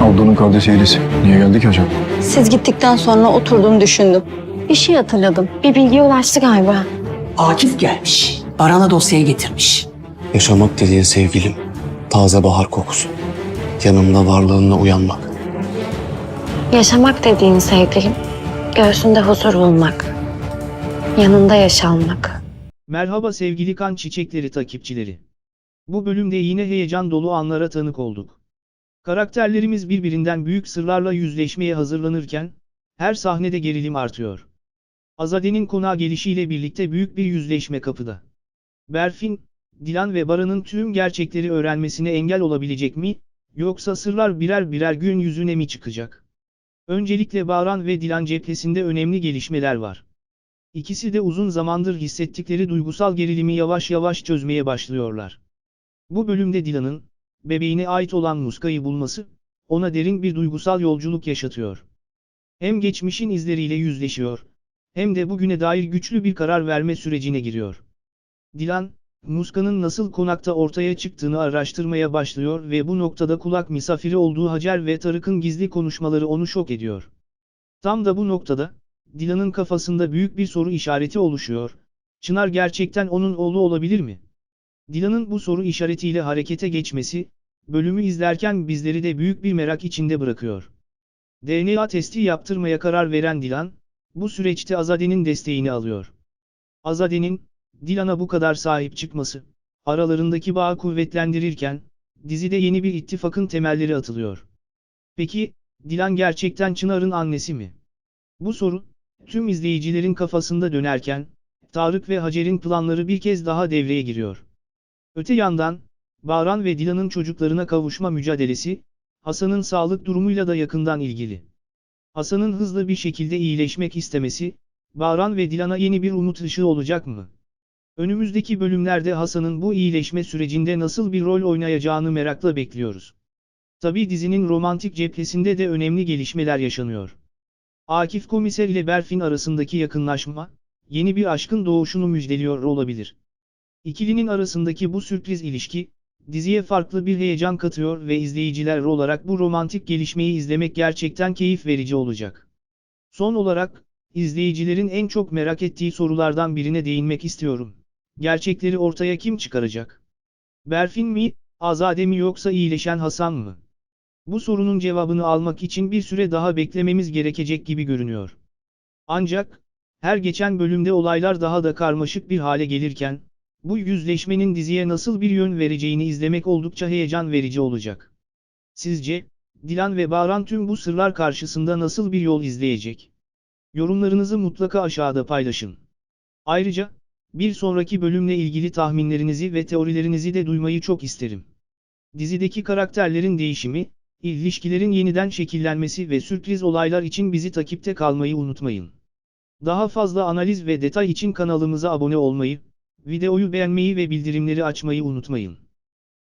Ablanın kardeşi Elis. Niye geldi ki acaba? Siz gittikten sonra oturdum düşündüm. Bir şey hatırladım. Bir bilgiye ulaştı galiba. Akif gelmiş. Baran'a dosyayı getirmiş. Yaşamak dediğin sevgilim, taze bahar kokusu. Yanımda varlığınla uyanmak. Yaşamak dediğin sevgilim, göğsünde huzur bulmak. Yanında yaşanmak. Merhaba sevgili kan çiçekleri takipçileri. Bu bölümde yine heyecan dolu anlara tanık olduk. Karakterlerimiz birbirinden büyük sırlarla yüzleşmeye hazırlanırken, her sahnede gerilim artıyor. Azade'nin konağa gelişiyle birlikte büyük bir yüzleşme kapıda. Berfin, Dilan ve Baran'ın tüm gerçekleri öğrenmesine engel olabilecek mi, yoksa sırlar birer birer gün yüzüne mi çıkacak? Öncelikle Baran ve Dilan cephesinde önemli gelişmeler var. İkisi de uzun zamandır hissettikleri duygusal gerilimi yavaş yavaş çözmeye başlıyorlar. Bu bölümde Dilan'ın, bebeğine ait olan muskayı bulması, ona derin bir duygusal yolculuk yaşatıyor. Hem geçmişin izleriyle yüzleşiyor, hem de bugüne dair güçlü bir karar verme sürecine giriyor. Dilan, Muska'nın nasıl konakta ortaya çıktığını araştırmaya başlıyor ve bu noktada kulak misafiri olduğu Hacer ve Tarık'ın gizli konuşmaları onu şok ediyor. Tam da bu noktada, Dilan'ın kafasında büyük bir soru işareti oluşuyor. Çınar gerçekten onun oğlu olabilir mi? Dilan'ın bu soru işaretiyle harekete geçmesi, bölümü izlerken bizleri de büyük bir merak içinde bırakıyor. DNA testi yaptırmaya karar veren Dilan, bu süreçte Azade'nin desteğini alıyor. Azade'nin, Dilan'a bu kadar sahip çıkması, aralarındaki bağı kuvvetlendirirken, dizide yeni bir ittifakın temelleri atılıyor. Peki, Dilan gerçekten Çınar'ın annesi mi? Bu soru, tüm izleyicilerin kafasında dönerken, Tarık ve Hacer'in planları bir kez daha devreye giriyor. Öte yandan, Bahran ve Dilan'ın çocuklarına kavuşma mücadelesi, Hasan'ın sağlık durumuyla da yakından ilgili. Hasan'ın hızlı bir şekilde iyileşmek istemesi, Bahran ve Dilan'a yeni bir umut ışığı olacak mı? Önümüzdeki bölümlerde Hasan'ın bu iyileşme sürecinde nasıl bir rol oynayacağını merakla bekliyoruz. Tabii dizinin romantik cephesinde de önemli gelişmeler yaşanıyor. Akif komiser ile Berfin arasındaki yakınlaşma, yeni bir aşkın doğuşunu müjdeliyor olabilir. İkilinin arasındaki bu sürpriz ilişki, diziye farklı bir heyecan katıyor ve izleyiciler olarak bu romantik gelişmeyi izlemek gerçekten keyif verici olacak. Son olarak, izleyicilerin en çok merak ettiği sorulardan birine değinmek istiyorum. Gerçekleri ortaya kim çıkaracak? Berfin mi, Azade mi yoksa iyileşen Hasan mı? Bu sorunun cevabını almak için bir süre daha beklememiz gerekecek gibi görünüyor. Ancak, her geçen bölümde olaylar daha da karmaşık bir hale gelirken, bu yüzleşmenin diziye nasıl bir yön vereceğini izlemek oldukça heyecan verici olacak. Sizce, Dilan ve Bahran tüm bu sırlar karşısında nasıl bir yol izleyecek? Yorumlarınızı mutlaka aşağıda paylaşın. Ayrıca, bir sonraki bölümle ilgili tahminlerinizi ve teorilerinizi de duymayı çok isterim. Dizideki karakterlerin değişimi, ilişkilerin yeniden şekillenmesi ve sürpriz olaylar için bizi takipte kalmayı unutmayın. Daha fazla analiz ve detay için kanalımıza abone olmayı, videoyu beğenmeyi ve bildirimleri açmayı unutmayın.